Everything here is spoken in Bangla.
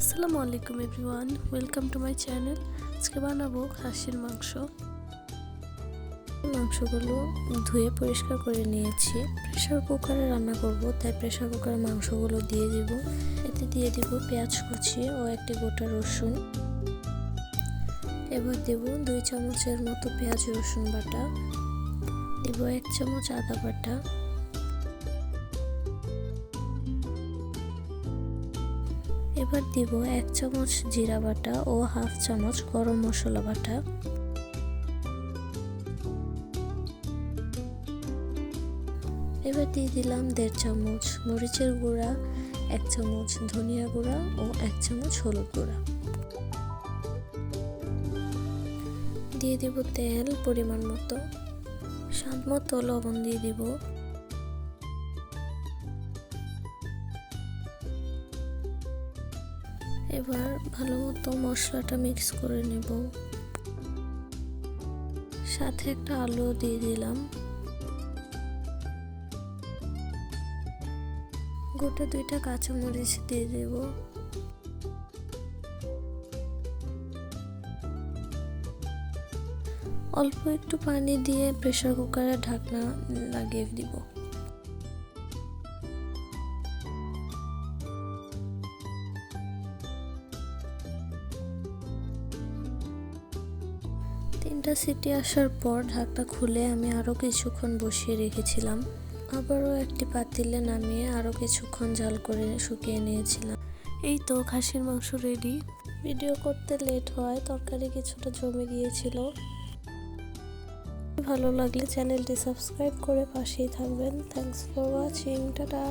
আসসালামু আলাইকুম everyone, welcome to my channel. আজকে বানাবো খাসির মাংস। মাংসগুলো ধুয়ে পরিষ্কার করে নিয়েছি। প্রেশার কুকারে রান্না করব, তাই প্রেশার কুকারে মাংসগুলো দিয়ে দিব। এতে দিয়ে দিব পেঁয়াজ কুচি ও একটি গোটা রসুন। এবার দেব দুই চামচের মতো পেঁয়াজ রসুন বাটা। দেব এক চামচ আদা বাটা। এবার দিব এক চামচ জিরা বাটা ও হাফ চামচ গরম মশলা বাটা। এবার দিয়ে দিলাম দেড় চামচ মরিচের গুঁড়া, এক চামচ ধনিয়া গুঁড়া ও এক চামচ হলুদ গুঁড়া। দিয়ে দিব তেল পরিমাণ মতো। স্বাদ মতো লবণ দিয়ে দিব। এবার ভালো মতো মশলাটা মিক্স করে নেব। সাথে একটা আলু দিয়ে দিলাম। গোটা দুইটা কাঁচামরিচ দিয়ে দেব। অল্প একটু পানি দিয়ে প্রেসার কুকারে ঢাকনা লাগিয়ে দিব। তিনটা সিটি আসার পর ঢাকটা খুলে আমি আরও কিছুক্ষণ বসিয়ে রেখেছিলাম। আবারও একটি পাতিলে নামিয়ে আরও কিছুক্ষণ জাল করে শুকিয়ে নিয়েছিলাম। এই তো খাসির মাংস রেডি ভিডিও করতে লেট হয় তরকারি কিছুটা জমে গিয়েছিল। ভালো লাগলে চ্যানেলটি সাবস্ক্রাইব করে পাশেই থাকবেন। Thanks for watching tata.